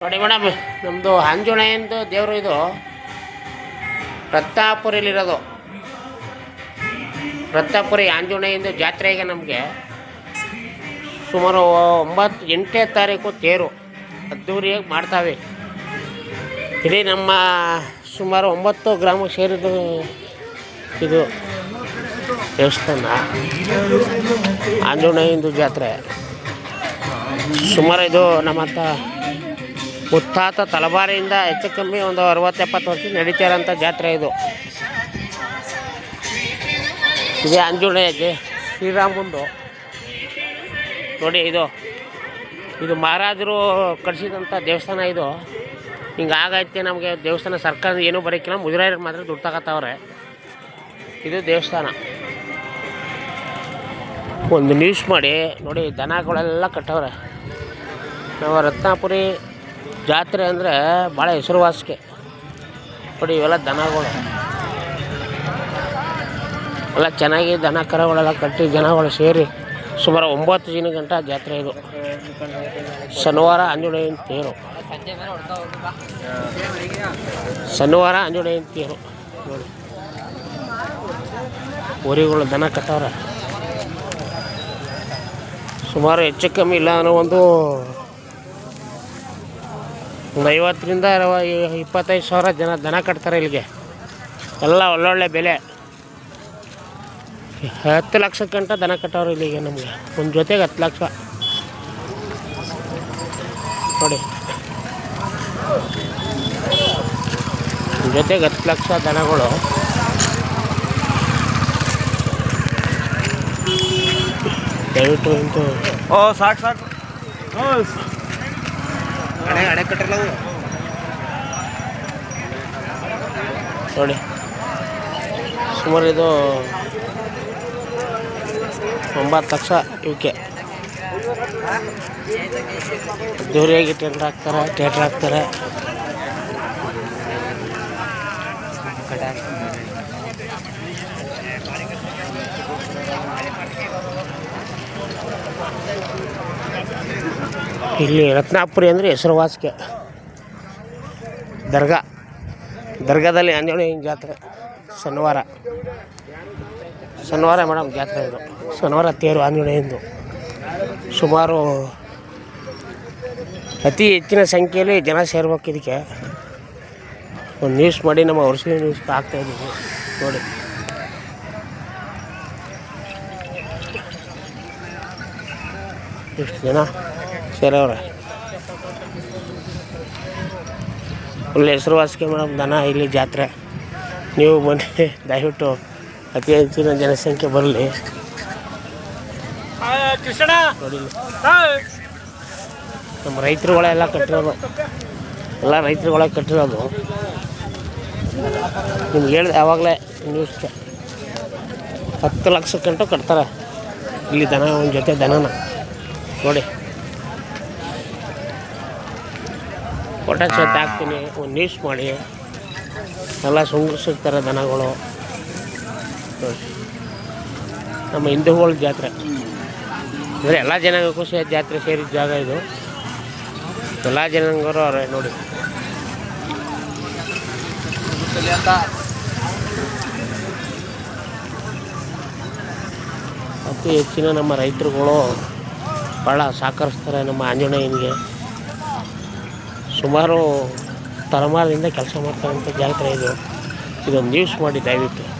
ನೋಡಿ ಮೇಡಮ್ ನಮ್ಮದು ಆಂಜನೇಯಂದು ದೇವರು ಇದು. ರತ್ನಾಪುರಿಲಿರೋದು ರತ್ನಾಪುರಿ ಆಂಜನೇಯಂದು ಜಾತ್ರೆ ಈಗ ನಮಗೆ ಸುಮಾರು ಒಂಬತ್ತು ಎಂಟನೇ ತಾರೀಕು ತೇರು ಅದ್ದೂರಿಯಾಗಿ ಮಾಡ್ತಾವೆ. ಇಡೀ ನಮ್ಮ ಸುಮಾರು ಒಂಬತ್ತು ಗ್ರಾಮ ಸೇರಿದ್ದು ಇದು ದೇವಸ್ಥಾನ. ಆಂಜನೇಯಂದು ಜಾತ್ರೆ. ಸುಮಾರು ಇದು ನಮ್ಮ ತ ಮುತ್ತಾತ ತಲಬಾರಿಯಿಂದ ಹೆಚ್ಚು ಕಮ್ಮಿ ಒಂದು ಅರವತ್ತು ಎಪ್ಪತ್ತು ವರ್ಷ ನಡೀತಿರೋಂಥ ಜಾತ್ರೆ ಇದು. ಇದೇ ಆಂಜನೇಯ ಜೆ ಶ್ರೀರಾಮಂದು. ನೋಡಿ ಇದು ಇದು ಮಹಾರಾಜರು ಕಟ್ಸಿದಂಥ ದೇವಸ್ಥಾನ ಇದು. ಹಿಂಗಾಗೈತೆ ನಮಗೆ ದೇವಸ್ಥಾನ ಸರ್ಕಾರ ಏನೂ ಬರೋಕ್ಕಿಲ್ಲ ಮುಜರಾಯರು ಮಾತ್ರ ದುಡ್ಡು ತಗೋತಾವ್ರೆ. ಇದು ದೇವಸ್ಥಾನ. ಒಂದು ನ್ಯೂಸ್ ಮಾಡಿ, ನೋಡಿ ದನಗಳೆಲ್ಲ ಕಟ್ಟವ್ರೆ. ನಾವು ರತ್ನಾಪುರಿ ಜಾತ್ರೆ ಅಂದರೆ ಭಾಳ ಹೆಸರುವಾಸಿಗೆ ನೋಡಿ ಇವೆಲ್ಲ ದನಗಳು. ಎಲ್ಲ ಚೆನ್ನಾಗಿ ದನ ಕರಗಳೆಲ್ಲ ಕಟ್ಟಿ ಜನಗಳು ಸೇರಿ ಸುಮಾರು ಒಂಬತ್ತು ದಿನ ಗಂಟ ಜಾತ್ರೆ ಇದು. ಶನಿವಾರ ಆಂಜನೇಯನ ತೇರು. ಶನಿವಾರ ಆಂಜನೇಯನ ತೇರು. ನೋಡಿ ಊರಿಗಳು ದನ ಕಟ್ಟವ್ರೆ. ಸುಮಾರು ಹೆಚ್ಚು ಕಮ್ಮಿ ಇಲ್ಲ ಅನ್ನೋ ಒಂದು ಒಂದು ಐವತ್ತರಿಂದ ಇಪ್ಪತ್ತೈದು ಸಾವಿರ ಜನ ದನ ಕಟ್ತಾರೆ ಇಲ್ಲಿಗೆ. ಎಲ್ಲ ಒಳ್ಳೊಳ್ಳೆ ಬೆಲೆ. ಹತ್ತು ಲಕ್ಷಕ್ಕಂಟ ದನ ಕಟ್ಟೋರು ಇಲ್ಲಿಗೆ ನಮಗೆ. ಒಂದು ಜೊತೆಗೆ ಹತ್ತು ಲಕ್ಷ. ನೋಡಿ. ಜೊತೆಗೆ ಹತ್ತು ಲಕ್ಷ ದನಗಳು. ದಯವಿಟ್ಟು ಓ, ಸಾಕು ಸಾಕು. ಹಣೆ ಹಣೆ ಕಟ್ಟಿರಲ್ಲ ಅವು ನೋಡಿ. ಸುಮಾರು ಇದು ಒಂಬತ್ತು ಲಕ್ಷ ಇವಕ್ಕೆ. ದೂರಿಯಾಗಿ ಟೆಂಡರ್ ಹಾಕ್ತಾರೆ, ಥಿಯೇಟ್ರ್ ಹಾಕ್ತಾರೆ. ಇಲ್ಲಿ ರತ್ನಾಪುರಿ ಅಂದರೆ ಹೆಸರುವಾಸಿಗೆ ದರ್ಗಾ. ದರ್ಗಾದಲ್ಲಿ ಆಂಜನೇಯನ ಜಾತ್ರೆ. ಶನಿವಾರ. ಶನಿವಾರ ಮೇಡಮ್ ಜಾತ್ರೆ ಇದು. ಶನಿವಾರ ತೇರು ಆಂಜನೇಯಂದು ಸುಮಾರು ಅತಿ ಹೆಚ್ಚಿನ ಸಂಖ್ಯೆಯಲ್ಲಿ ಜನ ಸೇರ್ಬೇಕು ಇದಕ್ಕೆ. ಒಂದು ನ್ಯೂಸ್ ಮಾಡಿ ನಮ್ಮ ವರ್ಷದ ನ್ಯೂಸ್ ಹಾಕ್ತಾ ಇದ್ದೀವಿ. ನೋಡಿ. ಎಷ್ಟು ಜನ? ಸೇರವ್ರೆ ಒಳ್ಳೆ ಹೆಸರುವಾಸಿಗೆ ಮೇಡಮ್ ದನ ಇಲ್ಲಿ ಜಾತ್ರೆ. ನೀವು ಬನ್ನಿ ದಯವಿಟ್ಟು ಅತಿ ಹೆಚ್ಚಿನ ಜನಸಂಖ್ಯೆ ಬರಲಿ. ಕೃಷ್ಣ. ರೈತರು ಒಳ ನಮ್ಮ ರೈತರುಗಳೆಲ್ಲ ಕಟ್ಟಿರೋದು. ಎಲ್ಲ ರೈತರುಗಳೇ ಕಟ್ಟಿರೋದು. ನಿಮ್ಗೆ ಹೇಳಿದೆ ಯಾವಾಗಲೇ ನ್ಯೂಸ್ಗೆ ಹತ್ತು ಲಕ್ಷಕ್ಕಂಟು ಕಟ್ತಾರೆ. ಇಲ್ಲಿ ದನ ಒಂದು ಜೊತೆ ದನನ. ನೋಡಿ. ಫೋಟೋ ಸಹಿತ ಹಾಕ್ತೀನಿ ಒಂದು ನ್ಯೂಸ್ ಮಾಡಿ. ಎಲ್ಲ ಸುಂಗರಿಸುತ್ತಾರೆ ದನಗಳು. ನಮ್ಮ ಹಿಂದೂಗಳ ಜಾತ್ರೆ. ಅಂದರೆ ಎಲ್ಲ ಜನಾಂಗಕ್ಕೂ ಸೇ ಜಾತ್ರೆ ಸೇರಿದ ಜಾಗ ಇದು. ಎಲ್ಲ ಜನಾಂಗರು ಅವರೇ ನೋಡಿ. ಅತಿ ಹೆಚ್ಚಿನ ನಮ್ಮ ರೈತರುಗಳು ಭಾಳ ಸಹಕರಿಸ್ತಾರೆ ನಮ್ಮ ಆಂಜನೇಯನಿಗೆ. ಸುಮಾರು ತಲೆಮಾರದಿಂದ ಕೆಲಸ ಮಾಡ್ತಕ್ಕಂಥ ಜಾತ್ರೆ ಇದು ಇದೊಂದು. ನ್ಯೂಸ್ ಮಾಡಿ ದಯವಿಟ್ಟು.